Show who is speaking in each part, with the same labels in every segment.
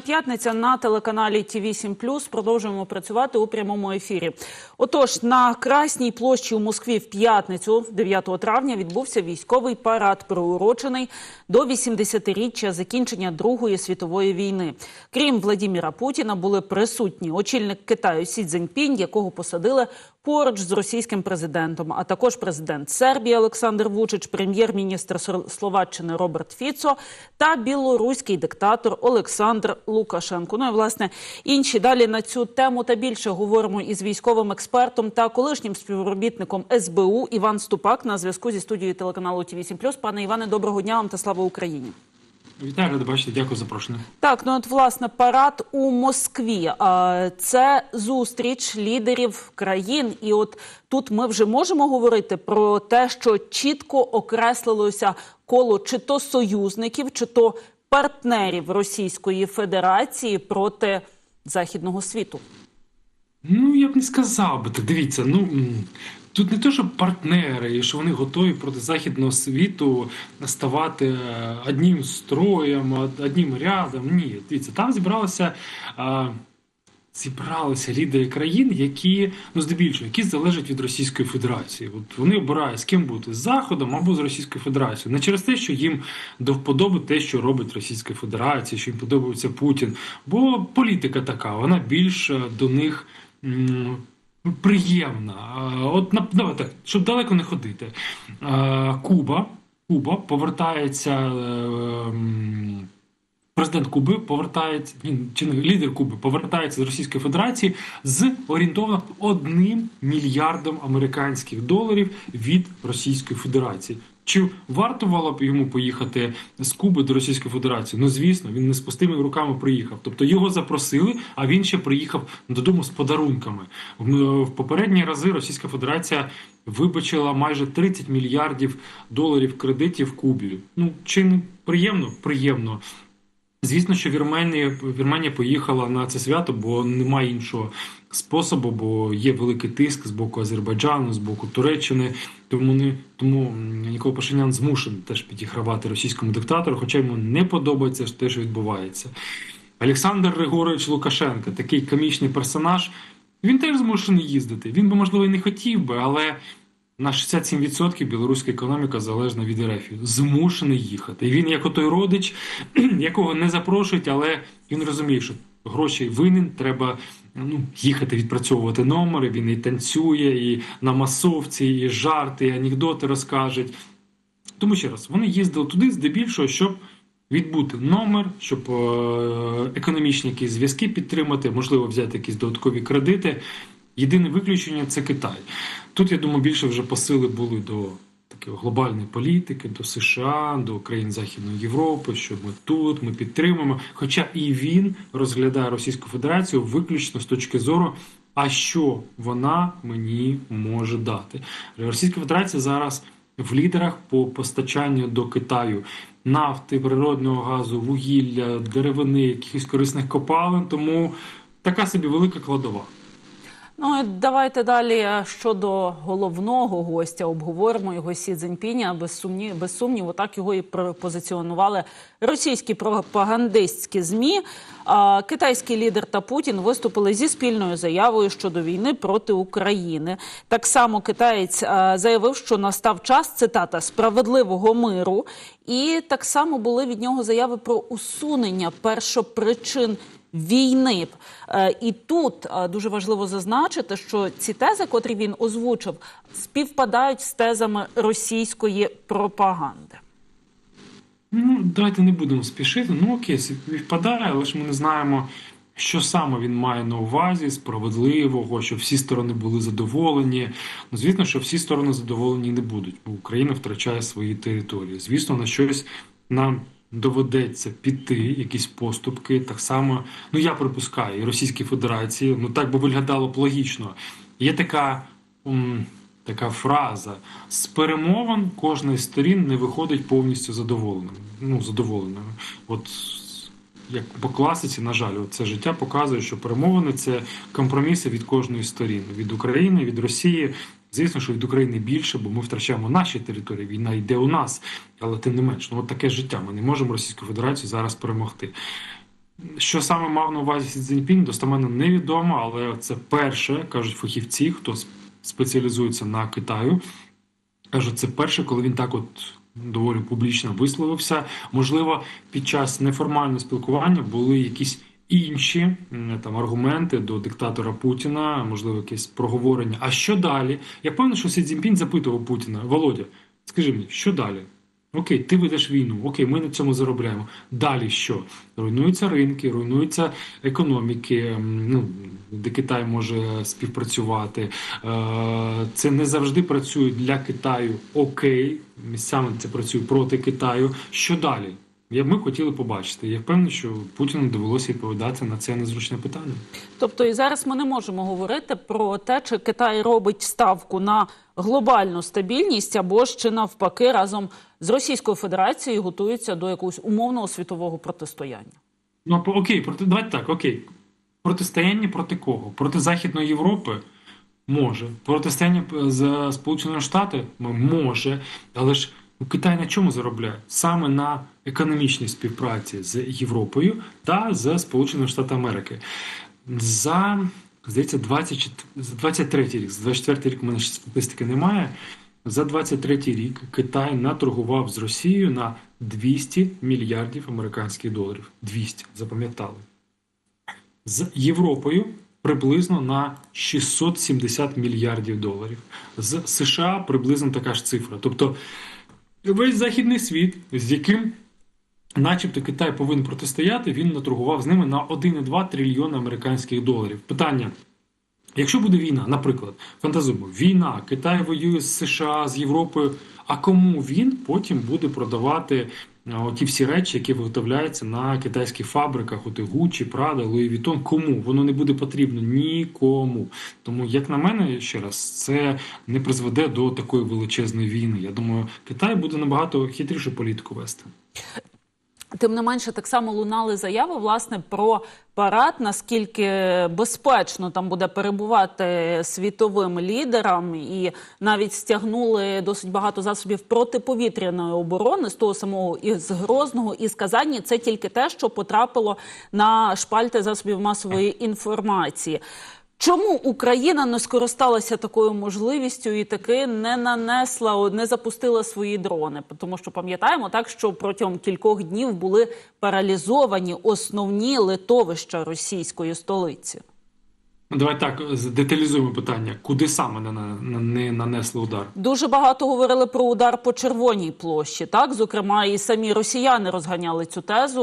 Speaker 1: П'ятниця на телеканалі ТІВІ 7 продовжуємо працювати у прямому ефірі. Отож, на Красній площі у Москві в п'ятницю, 9 травня, відбувся військовий парад, приурочений до 80-річчя закінчення Другої світової війни. Крім Владіміра Путіна, були присутні очільник Китаю Сі Цзіньпінь, якого посадили поруч з російським президентом, а також президент Сербії Олександр Вучич, прем'єр-міністр Словаччини Роберт Фіцо та білоруський диктатор Олександр Лукашенко. Ну і власне інші далі на цю тему та більше говоримо із військовим експертом та колишнім співробітником СБУ Іван Ступак на зв'язку зі студією телеканалу ТІВІ 7 Пане Іване, доброго дня вам та слава Україні.
Speaker 2: Вітаю, рада бачити. Дякую за запрошення.
Speaker 1: Так, ну от власне парад у Москві. Це зустріч лідерів країн, і от тут ми вже можемо говорити про те, що чітко окреслилося коло чи то союзників, чи то партнерів Російської Федерації проти західного світу.
Speaker 2: Ну я б не сказав би так. Дивіться, ну тут не те, що партнери, і що вони готові проти західного світу ставати е, одним строєм, од- одним рядом. Ні, дивіться, там зібралися. а, Зібралися лідери країн, які ну здебільшого які залежать від Російської Федерації. От вони обирають з ким бути з Заходом або з Російською Федерацією. Не через те, що їм до вподоби те, що робить Російська Федерація, що їм подобається Путін. Бо політика така, вона більш е, до них приємна. От на- давайте, щоб далеко не ходити. Куба, Куба повертається. е, Президент Куби повертається, чи не лідер Куби повертається з Російської Федерації з орієнтовно одним мільярдом американських доларів від Російської Федерації. Чи варто б йому поїхати з Куби до Російської Федерації? Ну звісно, він не з пустими руками приїхав. Тобто його запросили, а він ще приїхав додому з подарунками. В попередні рази Російська Федерація вибачила майже 30 мільярдів доларів кредитів Кубі. Ну чи не приємно? Приємно. Звісно, що Вірменія, Вірменія поїхала на це свято, бо немає іншого способу, бо є великий тиск з боку Азербайджану, з боку Туреччини. Тому не тому Нікола Пашинян змушений теж підігравати російському диктатору, хоча йому не подобається те, що відбувається. Олександр Григорович Лукашенко, такий комічний персонаж, він теж змушений їздити. Він би, можливо, і не хотів би, але на 67% білоруська економіка залежна від РФ. Змушений їхати. І він, як отой родич, якого не запрошують, але він розуміє, що грошей винен, треба ну, їхати відпрацьовувати номери. Він і танцює, і на масовці, і жарти, і анекдоти розкажуть. Тому ще раз, вони їздили туди здебільшого, щоб відбути номер, щоб е, економічні якісь зв'язки підтримати, можливо, взяти якісь додаткові кредити. Єдине виключення це Китай. Тут, я думаю, більше вже посили були до такої глобальної політики, до США, до країн Західної Європи, що ми тут, ми підтримуємо. Хоча і він розглядає Російську Федерацію виключно з точки зору, а що вона мені може дати. Російська Федерація зараз в лідерах по постачанню до Китаю нафти, природного газу, вугілля, деревини, якихось корисних копалин. Тому така собі велика кладова.
Speaker 1: Ну давайте далі е, щодо головного гостя обговоримо його Сі Цзіньпіня. Без сумні, без сумніву, так його і позиціонували російські пропагандистські змі. А, китайський лідер та Путін виступили зі спільною заявою щодо війни проти України. Так само китаєць е, заявив, що настав час цитата справедливого миру, і так само були від нього заяви про усунення першопричин війни. Е, І тут е, дуже важливо зазначити, що ці тези, котрі він озвучив, співпадають з тезами російської пропаганди.
Speaker 2: Ну, давайте не будемо спішити. Ну окей, співпадає, але ж ми не знаємо, що саме він має на увазі, справедливого, щоб всі сторони були задоволені. Ну, звісно, що всі сторони задоволені не будуть, бо Україна втрачає свої території. Звісно, на щось нам доведеться піти, якісь поступки. Так само, ну я припускаю, і Російській Федерації, ну так би виглядало б логічно. Є така. м, Така фраза з перемовин кожної з сторін не виходить повністю задоволеним. Ну, задоволеною. От як по класиці, на жаль, це життя показує, що перемовини це компроміси від кожної сторін від України, від Росії. Звісно, що від України більше, бо ми втрачаємо наші території. Війна йде у нас, але тим не менш, ну от таке життя. Ми не можемо Російську Федерацію зараз перемогти. Що саме мав на увазі Сі Цзіньпін, достеменно невідомо, але це перше, кажуть фахівці, хто спеціалізується на Китаю. Кажуть, це перше, коли він так от доволі публічно висловився. Можливо, під час неформального спілкування були якісь інші там аргументи до диктатора Путіна, можливо, якесь проговорення. А що далі? Я певний, що Сі Цзіньпін запитував Путіна: Володя, скажи мені, що далі? Окей, ти ведеш війну, окей, ми на цьому заробляємо. Далі що? Руйнуються ринки, руйнуються економіки, ну, де Китай може співпрацювати. Е, Це не завжди працює для Китаю окей. Місцями це працює проти Китаю. Що далі? Я- Ми хотіли побачити. Я впевнений, що Путіну довелося відповідати на це незручне питання.
Speaker 1: Тобто і зараз ми не можемо говорити про те, чи Китай робить ставку на глобальну стабільність або ж чи навпаки разом з Російською Федерацією готується до якогось умовного світового протистояння.
Speaker 2: Ну, окей, проти, давайте так, окей. Протистояння проти кого? Проти Західної Європи може. Протистояння п- з Сполученими Штатами може. Але ж ну, Китай на чому заробляє? Саме на економічній співпраці з Європою та з Сполученими Штатами Америки. За, здається, 20, 23 рік, за 24 рік у мене статистики немає. За 23 рік Китай наторгував з Росією на 200 мільярдів американських доларів. 200, запам'ятали. З Європою приблизно на 670 мільярдів доларів. З США приблизно така ж цифра. Тобто весь західний світ, з яким начебто Китай повинен протистояти, він наторгував з ними на 1,2 трильйона американських доларів. Питання. Якщо буде війна, наприклад, фантазуємо, війна, Китай воює з США, з Європою. А кому він потім буде продавати а, ті всі речі, які виготовляються на китайських фабриках, от і Гучі, Прада, Луї Вітон, Кому воно не буде потрібно нікому. Тому, як на мене, ще раз, це не призведе до такої величезної війни. Я думаю, Китай буде набагато хитрішу політику вести.
Speaker 1: Тим не менше, так само лунали заяви власне про парад, наскільки безпечно там буде перебувати світовим лідерам, і навіть стягнули досить багато засобів протиповітряної оборони з того самого із Грозного і з Казані. Це тільки те, що потрапило на шпальти засобів масової інформації. Чому Україна не скористалася такою можливістю і таки не нанесла, не запустила свої дрони? Тому що пам'ятаємо так, що протягом кількох днів були паралізовані основні литовища російської столиці.
Speaker 2: Давай так деталізуємо питання, куди саме не, на- не нанесли удар.
Speaker 1: Дуже багато говорили про удар по червоній площі. Так, зокрема, і самі росіяни розганяли цю тезу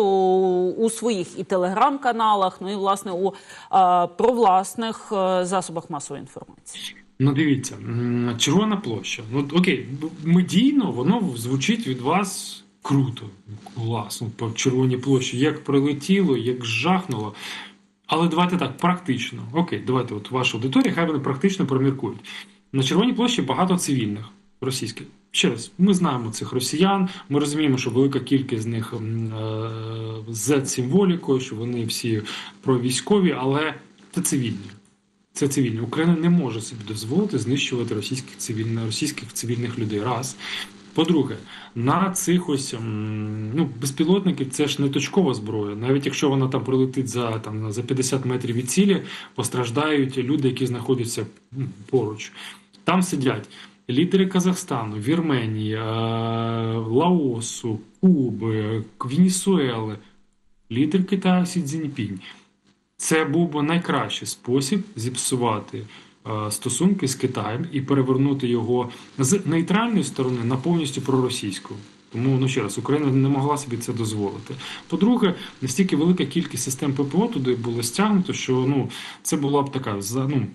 Speaker 1: у своїх і телеграм-каналах, ну і власне у а, провласних е, засобах масової інформації.
Speaker 2: Ну, дивіться, Червона площа. Ну, окей, медійно воно звучить від вас круто, класно, по Червоній площі, як прилетіло, як жахнуло. Але давайте так, практично. Окей, давайте, от ваша аудиторія, хай вони практично проміркують. На Червоній площі багато цивільних російських. Ще раз, ми знаємо цих росіян, ми розуміємо, що велика кількість з них е, з символікою, що вони всі провійськові, але це цивільні. Це цивільні. Україна не може собі дозволити знищувати російських цивільних, російських цивільних людей. Раз. По-друге, на цих ось ну, безпілотників це ж не точкова зброя. Навіть якщо вона там прилетить за, там, за 50 метрів від цілі, постраждають люди, які знаходяться поруч. Там сидять лідери Казахстану, Вірменії, е, Лаосу, Куби, Венесуели, лідер Китаю Сі Цзіньпінь. Це був би найкращий спосіб зіпсувати стосунки з Китаєм і перевернути його з нейтральної сторони на повністю проросійську. Тому ну ще раз Україна не могла собі це дозволити. По-друге, настільки велика кількість систем ППО туди було стягнуто, що ну це була б така ну,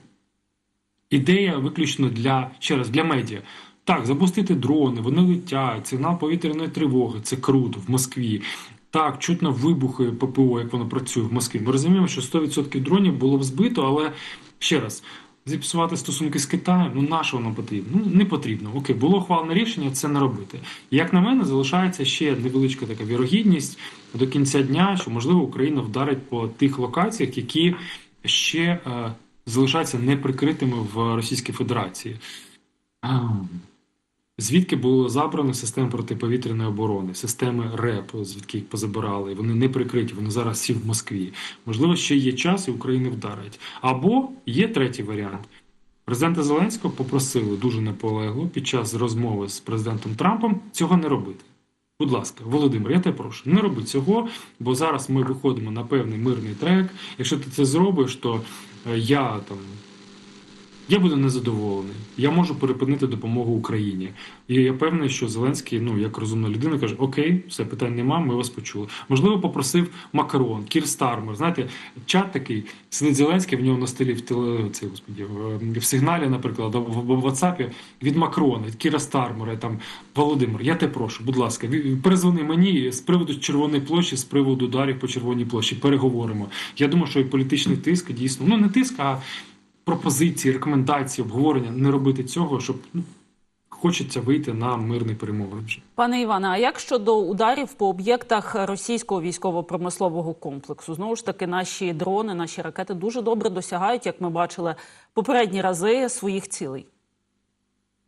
Speaker 2: ідея виключно для ще раз для медіа. Так, запустити дрони, вони летять, сигнал повітряної тривоги, це круто в Москві. Так, чутно вибухи ППО, як воно працює в Москві. Ми розуміємо, що 100% дронів було б збито, але ще раз. Зіпсувати стосунки з Китаєм, ну на що воно потрібно? Ну не потрібно. Окей, було ухвалене рішення це не робити. Як на мене, залишається ще невеличка така вірогідність до кінця дня, що можливо Україна вдарить по тих локаціях, які ще е, залишаються неприкритими в Російській Федерації. Звідки було забрано системи протиповітряної оборони, системи РЕП, звідки їх позабирали. Вони не прикриті, вони зараз всі в Москві. Можливо, ще є час, і Україну вдарить. Або є третій варіант. Президента Зеленського попросили дуже наполегло під час розмови з президентом Трампом цього не робити. Будь ласка, Володимир, я тебе прошу, не роби цього, бо зараз ми виходимо на певний мирний трек. Якщо ти це зробиш, то е, я там. Я буду незадоволений. Я можу перепинити допомогу Україні. І я певний, що Зеленський, ну як розумна людина, каже: Окей, все питань нема, ми вас почули. Можливо, попросив Макарон, Кір Стармер. Знаєте, чат такий сидить Зеленський в нього на столі в теле господі, в, сигналі, наприклад, в, в, WhatsApp від Макрона, від Кіра Стармера. Там Володимир, я тебе прошу, будь ласка, перезвони мені з приводу Червоної площі, з приводу ударів по Червоній площі. Переговоримо. Я думаю, що і політичний тиск дійсно ну не тиск, а пропозиції, рекомендації, обговорення не робити цього, щоб ну, хочеться вийти на мирний перемовин.
Speaker 1: Пане Іване, а як щодо ударів по об'єктах російського військово-промислового комплексу? Знову ж таки, наші дрони, наші ракети дуже добре досягають, як ми бачили попередні рази своїх цілей.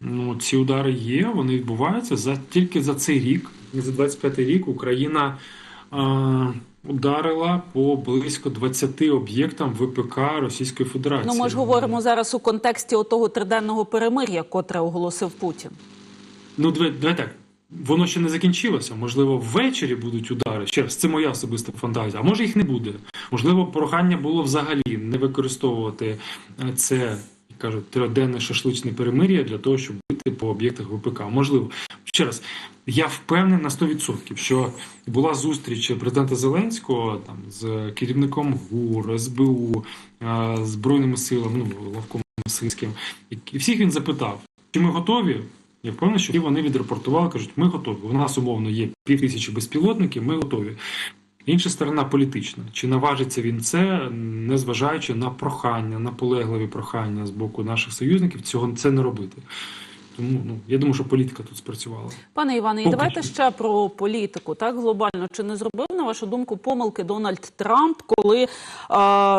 Speaker 2: Ну, ці удари є, вони відбуваються за тільки за цей рік, за 25 рік Україна е, ударила по близько 20 об'єктам ВПК Російської Федерації.
Speaker 1: Ну, ми ж говоримо зараз у контексті отого триденного перемир'я, котре оголосив Путін.
Speaker 2: Ну, давай, давай так. Воно ще не закінчилося. Можливо, ввечері будуть удари. Ще раз, це моя особиста фантазія. А може їх не буде. Можливо, прохання було взагалі не використовувати е, це, як кажуть, трьохденне шашличне перемир'я для того, щоб бити по об'єктах ВПК. Можливо, ще раз, я впевнений на 100%, що була зустріч президента Зеленського там з керівником ГУР, СБУ, е, Збройними силами, ну Лавком Сильським. І всіх він запитав, чи ми готові я впевнений, що вони відрапортували, кажуть, ми готові. У нас умовно є пів тисячі безпілотників, ми готові. Інша сторона політична. Чи наважиться він це, незважаючи на прохання, наполегливі прохання з боку наших союзників, цього це не робити. Тому ну я думаю, що політика тут спрацювала.
Speaker 1: Пане Іване, і давайте ще про політику. Так глобально чи не зробив на вашу думку помилки Дональд Трамп, коли е,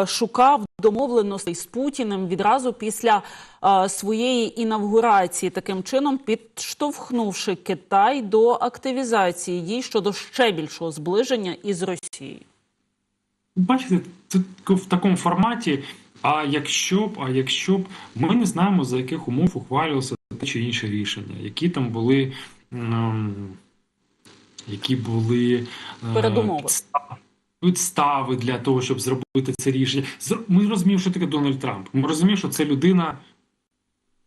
Speaker 1: шукав домовленостей з Путіним відразу після е, своєї інавгурації, таким чином підштовхнувши Китай до активізації дій щодо ще більшого зближення із Росією?
Speaker 2: Бачите, це в такому форматі. А якщо б, а якщо б ми не знаємо за яких умов ухвалювалося те чи інше рішення, які там були, ем, які були е,
Speaker 1: Передумови.
Speaker 2: підстави- підстави для того, щоб зробити це рішення. Ми розуміємо, що таке Дональд Трамп. Ми розуміємо, що це людина.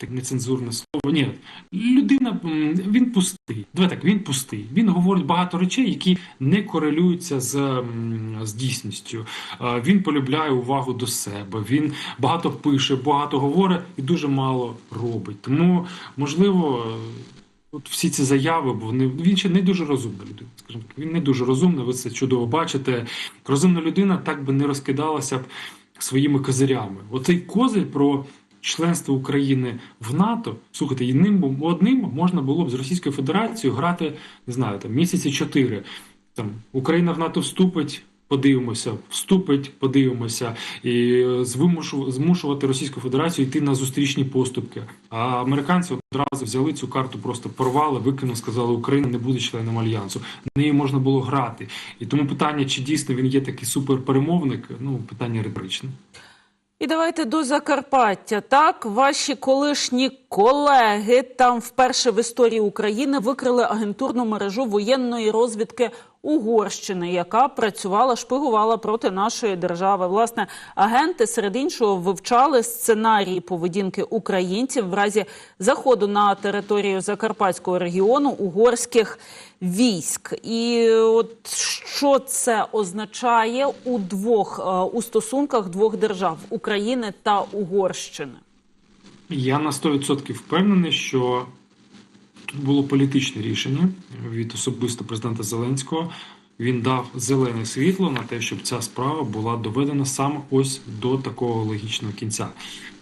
Speaker 2: Так нецензурне слово. Ні, людина він пустий. Давай так, він пустий. Він говорить багато речей, які не корелюються з, з дійсністю. Він полюбляє увагу до себе. Він багато пише, багато говорить і дуже мало робить. Тому, можливо, от всі ці заяви, бо вони він ще не дуже розумна людина. Скажімо він не дуже розумний. Ви це чудово бачите. Розумна людина так би не розкидалася б своїми козирями. Оцей козир про членство України в НАТО, слухайте, і ним одним можна було б з Російською Федерацією грати, не знаю, там місяці чотири. Там Україна в НАТО вступить. Подивимося, вступить, подивимося, і е, змушувати Російську Федерацію йти на зустрічні поступки. А американці одразу взяли цю карту, просто порвали, викинули, сказали, Україна не буде членом альянсу. Неї можна було грати. І тому питання, чи дійсно він є такий суперперемовник, ну питання риторичне.
Speaker 1: І давайте до Закарпаття. Так, ваші колишні колеги там вперше в історії України викрили агентурну мережу воєнної розвідки Угорщини, яка працювала, шпигувала проти нашої держави. Власне, агенти серед іншого вивчали сценарії поведінки українців в разі заходу на територію Закарпатського регіону угорських військ. І от що це означає у двох е, у стосунках двох держав України та Угорщини?
Speaker 2: Я на 100% впевнений, що тут було політичне рішення від особисто президента Зеленського. Він дав зелене світло на те, щоб ця справа була доведена саме ось до такого логічного кінця.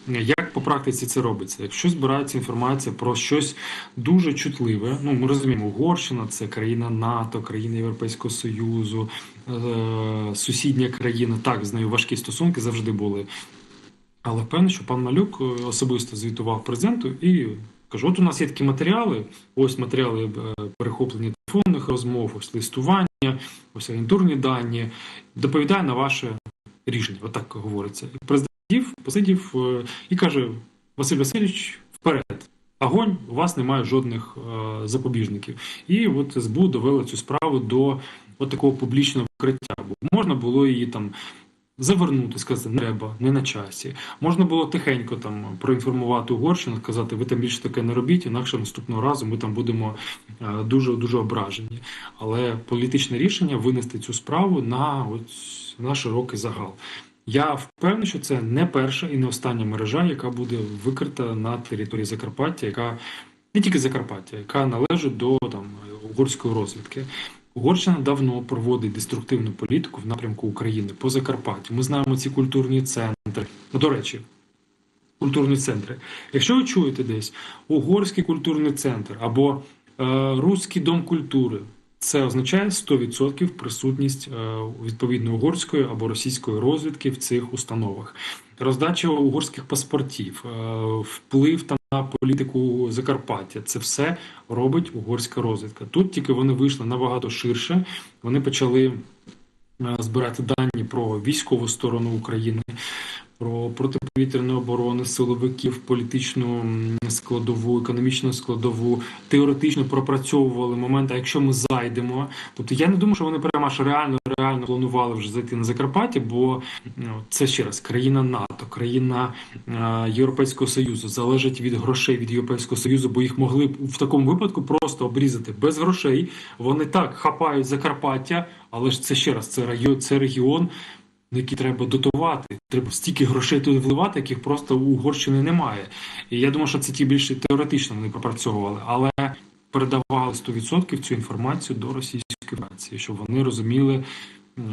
Speaker 2: Як по практиці це робиться? Якщо збирається інформація про щось дуже чутливе, ну ми розуміємо, Угорщина це країна НАТО, країна Європейського Союзу, е- сусідня країна. Так, з нею важкі стосунки завжди були. Але певно, що пан Малюк е, особисто звітував президенту і Кажу, от у нас є такі матеріали, ось матеріали е, перехоплення телефонних розмов, ось листування, ось агентурні дані. Доповідає на ваше рішення. Отак говориться. І президент посидів е, і каже: Василь Васильович, вперед. Огонь, у вас немає жодних е, запобіжників. І от СБУ довела цю справу до от такого публічного викриття. Бо можна було її там завернути, сказати, не треба, не на часі. Можна було тихенько там проінформувати Угорщину, сказати, ви там більше таке не робіть, інакше наступного разу ми там будемо е, дуже дуже ображені. Але політичне рішення винести цю справу на, ось, на широкий загал. Я впевнений, що це не перша і не остання мережа, яка буде викрита на території Закарпаття, яка не тільки Закарпаття, яка належить до там угорської розвідки. Угорщина давно проводить деструктивну політику в напрямку України по Закарпаттю. Ми знаємо ці культурні центри. Ну, До речі, культурні центри. Якщо ви чуєте десь угорський культурний центр або е, Руський дом культури, це означає 100% присутність е, відповідно угорської або російської розвідки в цих установах. Роздача угорських паспортів, е, вплив там на політику Закарпаття. Це все робить угорська розвідка. Тут тільки вони вийшли набагато ширше. Вони почали е, збирати дані про військову сторону України, про протиповітряну оборону, силовиків, політичну складову, економічну складову, теоретично пропрацьовували моменти. А якщо ми зайдемо, тобто я не думаю, що вони прямо аж реально реально планували вже зайти на Закарпаття, бо ну, це ще раз країна НАТО, країна е, Європейського Союзу залежить від грошей від Європейського Союзу, бо їх могли б в такому випадку просто обрізати без грошей. Вони так хапають Закарпаття, але ж це ще раз це район, це регіон. Який треба дотувати, треба стільки грошей туди вливати, яких просто у Угорщини немає. І я думаю, що це ті більше теоретично вони пропрацьовували, але передавали 100% цю інформацію до Російської Федерації, щоб вони розуміли,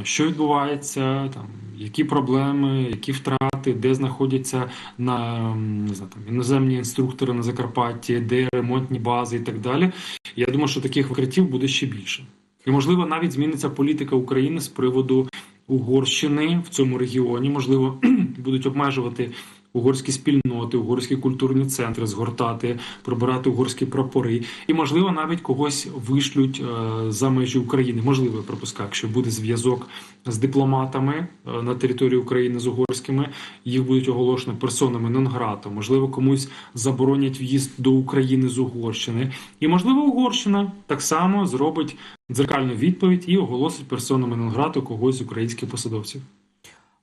Speaker 2: що відбувається, там які проблеми, які втрати, де знаходяться на не знаю, там іноземні інструктори на Закарпатті, де ремонтні бази і так далі. Я думаю, що таких викриттів буде ще більше. І можливо навіть зміниться політика України з приводу Угорщини в цьому регіоні. Можливо, будуть обмежувати угорські спільноти, угорські культурні центри, згортати, прибирати угорські прапори, і можливо навіть когось вишлють е, за межі України. Можливо, я припускаю, якщо буде зв'язок з дипломатами е, на території України з угорськими, їх будуть оголошені персонами нон-грата. Можливо, комусь заборонять в'їзд до України з Угорщини, і можливо, Угорщина так само зробить дзеркальну відповідь і оголосить персонами нон-грата когось з українських посадовців.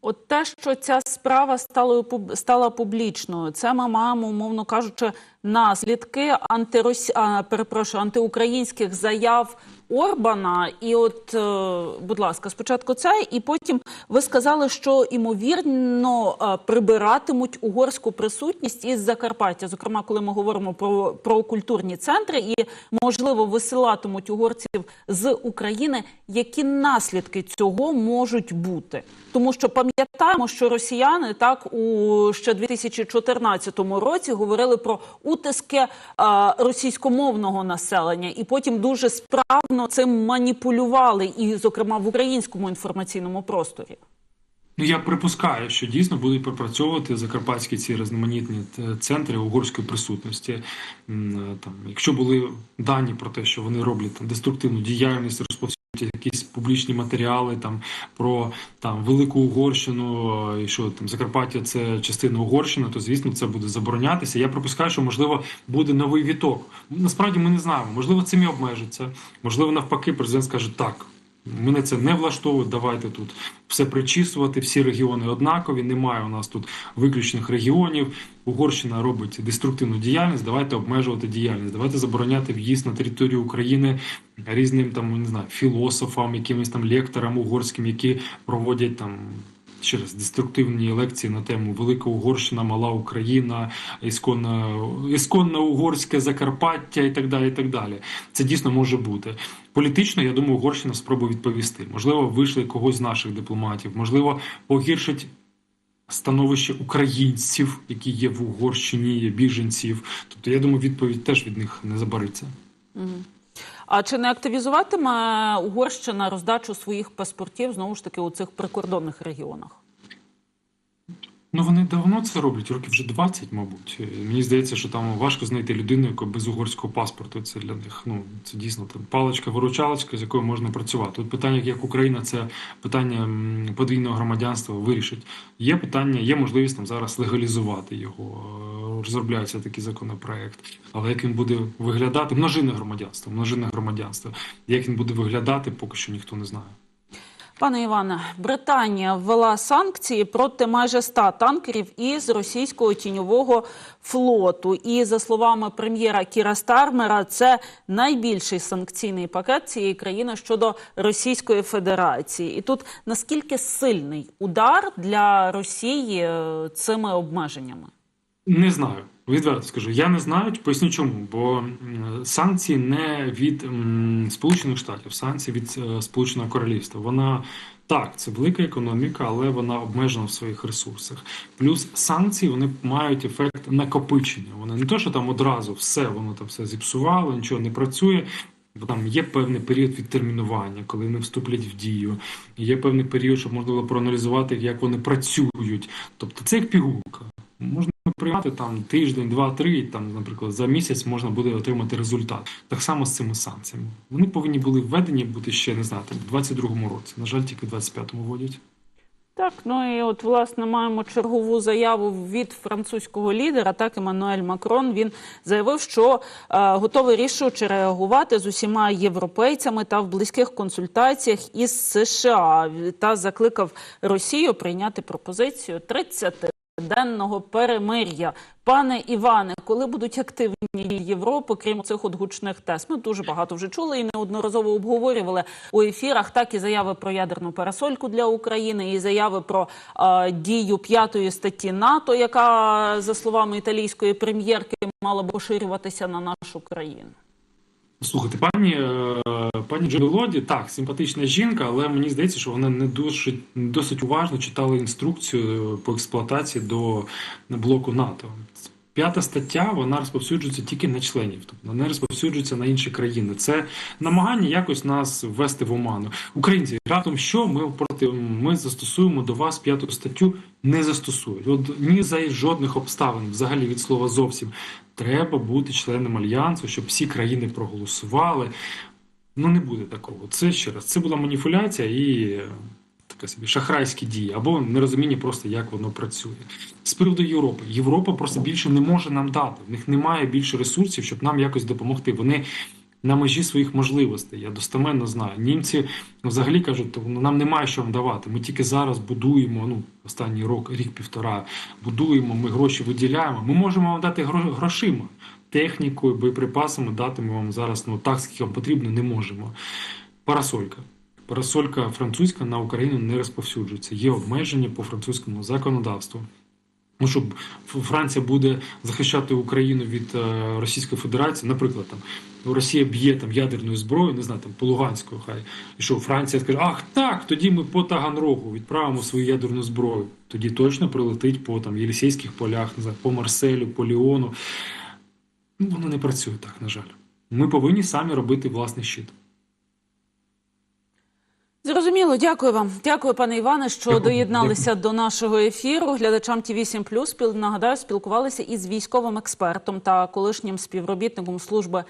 Speaker 1: От те, що ця справа стала стала публічною, це ми маємо, умовно кажучи, наслідки антиросі... а, перепрошую, антиукраїнських заяв Орбана. І от, е, будь ласка, спочатку це, і потім ви сказали, що імовірно е, прибиратимуть угорську присутність із Закарпаття. Зокрема, коли ми говоримо про, про культурні центри, і можливо висилатимуть угорців з України. Які наслідки цього можуть бути? Тому що пам'ятаємо, що росіяни так у ще 2014 році говорили про утиски е, російськомовного населення, і потім дуже справно цим маніпулювали, і зокрема в українському інформаційному просторі.
Speaker 2: Ну, я припускаю, що дійсно будуть пропрацьовувати закарпатські ці різноманітні е, центри угорської присутності. Е, Там, якщо були дані про те, що вони роблять там деструктивну діяльність, розповсюджують якісь публічні матеріали там про там велику Угорщину, е, і що там Закарпаття це частина Угорщини, то звісно це буде заборонятися. Я припускаю, що можливо буде новий віток. Насправді ми не знаємо. Можливо, цим і обмежиться. Можливо, навпаки, президент скаже так. Мене це не влаштовує. Давайте тут все причісувати. Всі регіони однакові. Немає у нас тут виключних регіонів. Угорщина робить деструктивну діяльність. Давайте обмежувати діяльність. Давайте забороняти в'їзд на територію України різним там не знаю філософам, якимось там лекторам угорським, які проводять там. Ще раз деструктивні лекції на тему Велика Угорщина, Мала Україна, ісконна, ісконна угорське Закарпаття і так далі. і так далі. Це дійсно може бути. Політично, я думаю, Угорщина спробує відповісти. Можливо, вийшли когось з наших дипломатів, можливо, погіршить становище українців, які є в Угорщині, є біженців. Тобто, я думаю, відповідь теж від них не забариться.
Speaker 1: А чи не активізуватиме Угорщина роздачу своїх паспортів знову ж таки у цих прикордонних регіонах?
Speaker 2: Ну вони давно це роблять, років вже 20, мабуть. Мені здається, що там важко знайти людину, яка без угорського паспорту. Це для них ну це дійсно там паличка, виручалочка, з якою можна працювати. Тут питання, як Україна, це питання подвійного громадянства вирішить. Є питання, є можливість там зараз легалізувати його. Розробляється такий законопроект. Але як він буде виглядати, множинне громадянство, множинне громадянство. Як він буде виглядати, поки що ніхто не знає.
Speaker 1: Пане Іване, Британія ввела санкції проти майже 100 танкерів із російського тіньового флоту. І за словами прем'єра Кіра Стармера, це найбільший санкційний пакет цієї країни щодо Російської Федерації. І тут наскільки сильний удар для Росії е, цими обмеженнями?
Speaker 2: Не знаю. Відверто скажу, я не знаю, поясню чому. Бо санкції не від Сполучених Штатів, санкції від е, Сполученого Королівства. Вона так, це велика економіка, але вона обмежена в своїх ресурсах. Плюс санкції вони мають ефект накопичення. Вони не то, що там одразу все, воно там все зіпсувало, нічого не працює. Бо там є певний період відтермінування, коли вони вступлять в дію. Є певний період, щоб можна було проаналізувати, як вони працюють. Тобто це як пігулка. Можна приймати там тиждень, два-три, там, наприклад, за місяць можна буде отримати результат. Так само з цими санкціями. Вони повинні були введені бути ще не знаю, там, в 22-му році. На жаль, тільки в 25-му вводять.
Speaker 1: Так, ну і от власне маємо чергову заяву від французького лідера. Так, Еммануель Макрон він заявив, що е, готовий рішуче реагувати з усіма європейцями та в близьких консультаціях із США та закликав Росію прийняти пропозицію 30 денного перемир'я. Пане Іване, коли будуть активні Європи, крім цих от гучних тез, ми дуже багато вже чули і неодноразово обговорювали у ефірах. Так і заяви про ядерну парасольку для України, і заяви про е, дію п'ятої статті НАТО, яка за словами італійської прем'єрки мала б поширюватися на нашу країну.
Speaker 2: Слухайте, пані е, пані Джелоді, так, симпатична жінка, але мені здається, що вона не дуже досить уважно читала інструкцію по експлуатації до блоку НАТО. П'ята стаття вона розповсюджується тільки на членів, тобто не розповсюджується на інші країни. Це намагання якось нас ввести в оману. Українці раптом що ми проти ми застосуємо до вас п'яту статтю, не застосують. От ні за жодних обставин, взагалі від слова зовсім. Треба бути членом альянсу, щоб всі країни проголосували. Ну не буде такого. Це ще раз. Це була маніпуляція і така собі шахрайські дії, або нерозуміння просто, як воно працює. З приводу Європи. Європа просто більше не може нам дати. В них немає більше ресурсів, щоб нам якось допомогти. Вони на межі своїх можливостей. Я достеменно знаю. Німці взагалі кажуть, нам немає що вам давати. Ми тільки зараз будуємо. Ну останній рок, рік-півтора будуємо. Ми гроші виділяємо. Ми можемо вам дати грошима, технікою, боєприпасами дати ми вам зараз. Ну так скільки вам потрібно, не можемо. Парасолька. Парасолька французька на Україну не розповсюджується. Є обмеження по французькому законодавству. Ну, щоб Франція буде захищати Україну від е, Російської Федерації, наприклад, там Росія б'є там ядерною зброєю, не знаю, там по Луганську, хай і що Франція скаже, ах так, тоді ми по Таганрогу відправимо свою ядерну зброю. Тоді точно прилетить по там Єлісейських полях, не знаю, по Марселю, по Ліону. Ну, воно не працює так, на жаль. Ми повинні самі робити власний щит.
Speaker 1: Зрозуміло, дякую вам. Дякую, пане Іване, що
Speaker 2: Дякую.
Speaker 1: доєдналися до нашого ефіру. Глядачам ті 8 Плюс нагадаю, спілкувалися із військовим експертом та колишнім співробітником служби